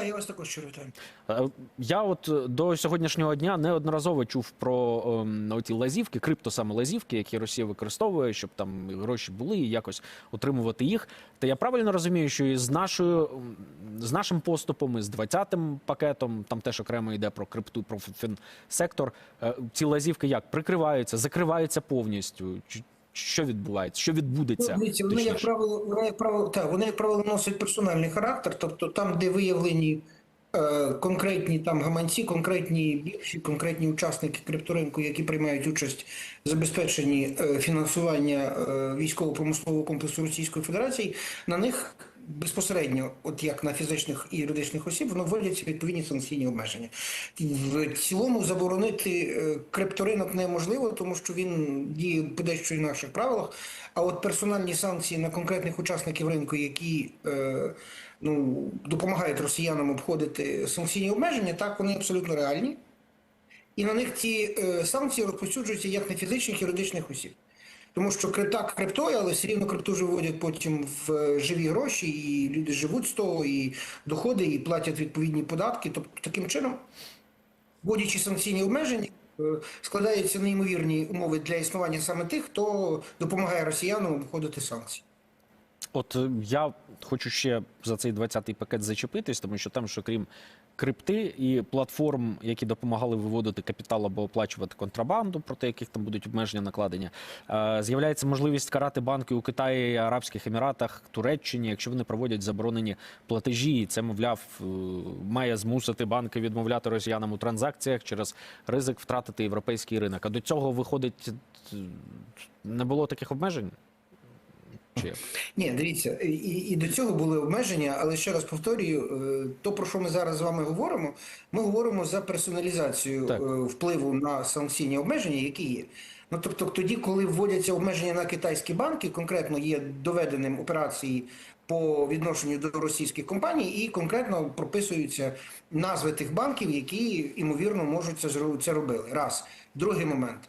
Так, я вас також щиро. Е, Я от е, до сьогоднішнього дня неодноразово чув про ем, лазівки, крипто саме лазівки, які Росія використовує, щоб там гроші були і якось отримувати їх. Та я правильно розумію, що і з нашою з нашим поступом, і з 20-м пакетом, там теж окремо йде про крипту, про фінсектор. е, Ці лазівки як прикриваються, закриваються повністю. Чи- Що відбувається? Що відбудеться? Ну, Дивіться, вони, як правило, вони, як правило, так, вони, як правило, носять персональний характер, тобто там, де виявлені е, конкретні там гаманці, конкретні біржі, конкретні учасники крипторинку, які приймають участь в забезпеченні е, фінансування е, військово-промислового комплексу Російської Федерації, на них безпосередньо, от як на фізичних і юридичних осіб, воно вводяться відповідні санкційні обмеження. В цілому заборонити е, крипторинок неможливо, тому що він діє по дещо інакших правилах. А от персональні санкції на конкретних учасників ринку, які е, ну, допомагають росіянам обходити санкційні обмеження, так вони абсолютно реальні. І на них ці е, санкції розповсюджуються як на фізичних і юридичних осіб. Тому що крипта криптою, але все рівно крипту ж виводять потім в е, живі гроші, і люди живуть з того, і доходи, і платять відповідні податки. Тобто таким чином, вводячи санкційні обмеження, е, складаються неймовірні умови для існування саме тих, хто допомагає росіянам обходити санкції. От е, я хочу ще за цей 20-й пакет зачепитись, тому що там, що крім крипти і платформ, які допомагали виводити капітал або оплачувати контрабанду, проти яких там будуть обмеження накладення, е, з'являється можливість карати банки у Китаї, Арабських Еміратах, Туреччині, якщо вони проводять заборонені платежі. І це, мовляв, е, має змусити банки відмовляти росіянам у транзакціях через ризик втратити європейський ринок. А до цього виходить е, не було таких обмежень? Чи? Ні, дивіться, і, і до цього були обмеження, але ще раз повторюю, е, то про що ми зараз з вами говоримо, ми говоримо за персоналізацію Так. е, впливу на санкційні обмеження, які є. Ну тобто, тоді, коли вводяться обмеження на китайські банки, конкретно є доведеним операції по відношенню до російських компаній, і конкретно прописуються назви тих банків, які ймовірно можуть це це робили. Раз. Другий момент.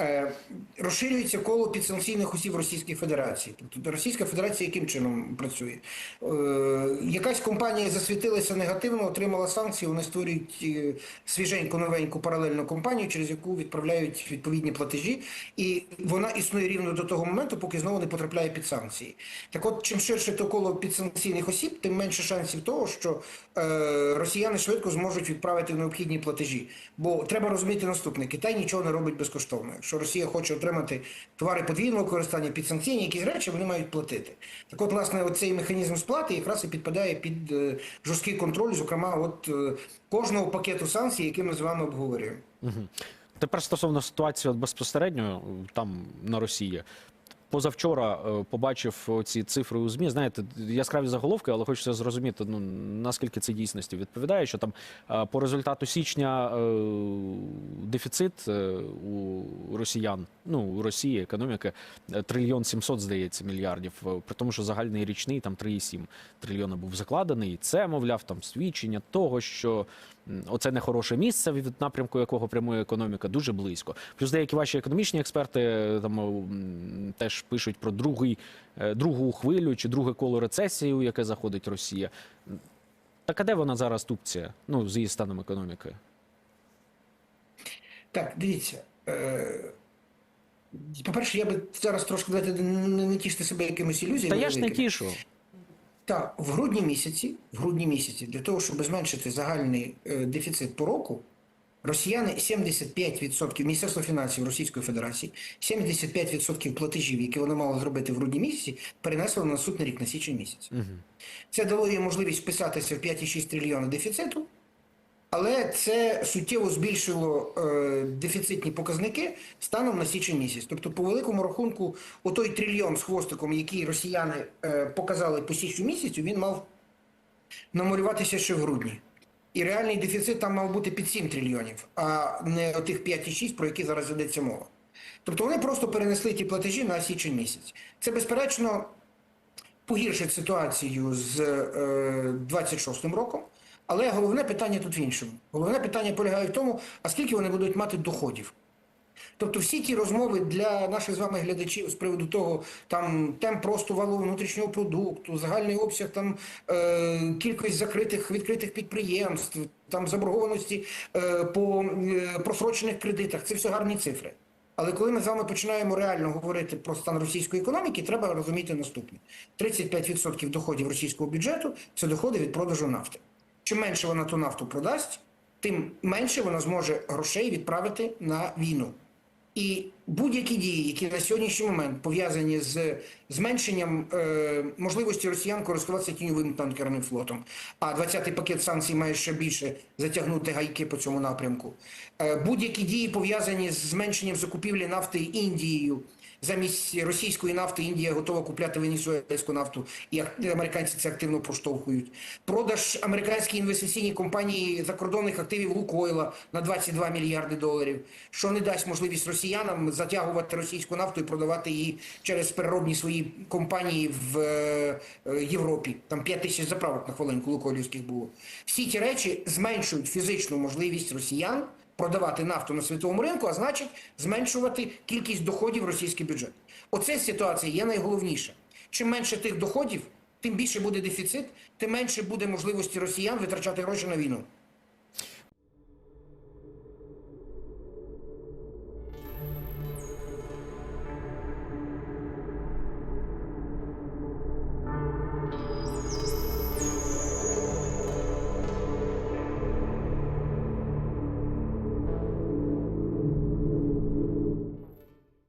Е, розширюється коло підсанкційних осіб Російської Федерації. Тобто Російська Федерація яким чином працює? Е, якась компанія засвітилася негативно, отримала санкції, вони створюють е, свіженьку новеньку паралельну компанію, через яку відправляють відповідні платежі, і вона існує рівно до того моменту, поки знову не потрапляє під санкції. Так от, чим ширше то коло підсанкційних осіб, тим менше шансів того, що росіяни швидко зможуть відправити необхідні платежі. Бо треба розуміти наступне: Китай нічого не робить безкоштовно. Якщо Росія хоче отримати товари подвійного використання під санкційні якісь речі, вони мають платити. Так от, власне, цей механізм сплати якраз і підпадає під е, жорсткий контроль, зокрема, от е, кожного пакету санкцій, який ми з вами обговорюємо. Угу. Тепер стосовно ситуації от безпосередньо там на Росії. Позавчора е, побачив ці цифри у ЗМІ. Знаєте, яскраві заголовки, але хочеться зрозуміти, ну наскільки це дійсності відповідає, що там е, по результату січня е, дефіцит у росіян, ну у Росії економіки трильйон сімсот, здається, мільярдів. При тому, що загальний річний там 3,7 трильйона був закладений. І це, мовляв, там свідчення того, що оце не хороше місце, від напрямку якого прямує економіка, дуже близько. Плюс деякі ваші економічні експерти там м, теж пишуть про другий, е, другу хвилю чи друге коло рецесії, у яке заходить Росія. Так а де вона зараз тупція? Ну, з її станом економіки? Так, дивіться. Е, по-перше, я би зараз трошки давайте не, не тішити себе якимось ілюзіями. Та я ж не тішу. Так, в грудні місяці, в грудні місяці, для того, щоб зменшити загальний е, дефіцит по року, росіяни 75%, Міністерство фінансів Російської Федерації, 75% платежів, які вони мали зробити в грудні місяці, перенесли на наступний рік на січень місяць. Угу. Це дало їм можливість вписатися в 5,6 трильйона дефіциту, але це суттєво збільшило е, дефіцитні показники станом на січень місяць. Тобто, по великому рахунку, отой трильйон з хвостиком, який росіяни е, показали по січню місяцю, він мав намалюватися ще в грудні. І реальний дефіцит там мав бути під 7 трильйонів, а не тих 5,6, про які зараз ведеться мова. Тобто вони просто перенесли ті платежі на січень місяць. Це, безперечно, погіршить ситуацію з е, 26-м роком. Але головне питання тут в іншому. Головне питання полягає в тому, а скільки вони будуть мати доходів. Тобто всі ті розмови для наших з вами глядачів з приводу того, там темп росту валового внутрішнього продукту, загальний обсяг там е, кількість закритих відкритих підприємств, там заборгованості е, по е, просрочених кредитах, це все гарні цифри. Але коли ми з вами починаємо реально говорити про стан російської економіки, треба розуміти наступне: 35% доходів російського бюджету це доходи від продажу нафти. Чим менше вона ту нафту продасть, тим менше вона зможе грошей відправити на війну. І будь-які дії, які на сьогоднішній момент пов'язані з зменшенням е, можливості росіян користуватися тіньовим танкерним флотом, а 20-й пакет санкцій має ще більше затягнути гайки по цьому напрямку. Е, будь-які дії пов'язані з зменшенням закупівлі нафти Індією. Замість російської нафти Індія готова купляти венесуельську нафту, і американці це активно проштовхують. Продаж американській інвестиційній компанії закордонних активів Лукойла на 22 мільярди доларів, що не дасть можливість росіянам затягувати російську нафту і продавати її через переробні свої компанії в е, е, Європі. Там 5 тисяч заправок на хвилинку лукойлівських було. Всі ті речі зменшують фізичну можливість росіян продавати нафту на світовому ринку, а значить зменшувати кількість доходів в російський бюджет. Оце ситуація є найголовніша. Чим менше тих доходів, тим більше буде дефіцит, тим менше буде можливості росіян витрачати гроші на війну.